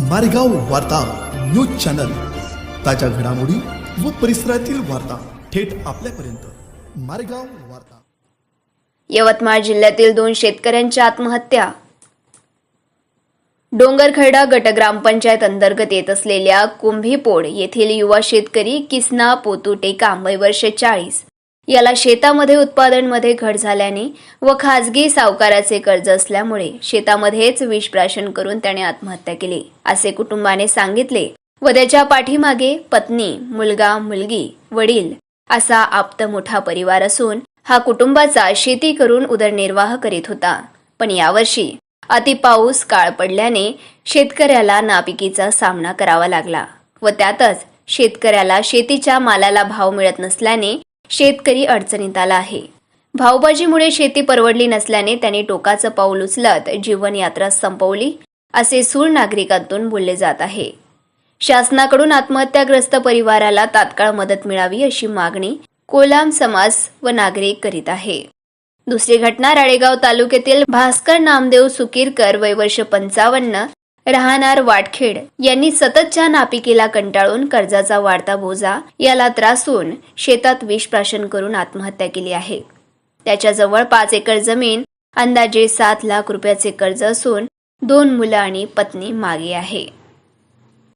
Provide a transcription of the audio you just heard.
मारेगाव वार्ता news channel. ताज्या घडामोडी व परिसरातील वार्ता थेट आपल्यापर्यंत. मारेगाव वार्ता. यवतमाळ जिल्ह्यातील दोन शेतकऱ्यांच्या आत्महत्या. डोंगरखर्डा गट ग्रामपंचायत अंतर्गत येत असलेल्या कुंभीपोड येथील युवा शेतकरी किसना पोतुटे टेकाम वय वर्ष चाळीस. याला शेतामध्ये उत्पादनमध्ये घट झाल्याने व खासगी सावकाराचे कर्ज असल्यामुळे शेतामध्येच विषप्राशन करून त्याने आत्महत्या केली असे कुटुंबाने सांगितले. व त्याच्या पाठीमागे पत्नी मुलगा मुलगी वडील असा आप्त मोठा परिवार असून हा कुटुंबाचा शेती करून उदरनिर्वाह करीत होता. पण यावर्षी अति पाऊस काळ पडल्याने शेतकऱ्याला नापिकीचा सामना करावा लागला व त्यातच शेतकऱ्याला शेतीच्या मालाला भाव मिळत नसल्याने शेतकरी अडचणीत आला आहे. भाऊबाजीमुळे शेती परवडली नसल्याने त्यांनी टोकाचं पाऊल उचलत जीवनयात्रा संपवली असे सूर नागरिकांतून बोलले जात आहे. शासनाकडून आत्महत्याग्रस्त परिवाराला तात्काळ मदत मिळावी अशी मागणी कोलाम समाज व नागरिक करीत आहे. दुसरी घटना राळेगाव तालुक्यातील भास्कर नामदेव सुकीरकर वय वर्ष पंचावन्न राहणार वाटखेड. यांनी सततच्या नापिकेला कंटाळून कर्जाचा वाढता बोजा याला त्रासून शेतात विषप्राशन करून आत्महत्या केली आहे. त्याच्याजवळ पाच एकर जमीन अंदाजे सात लाख रुपयाचे कर्ज असून दोन मुलं आणि पत्नी मागे आहे.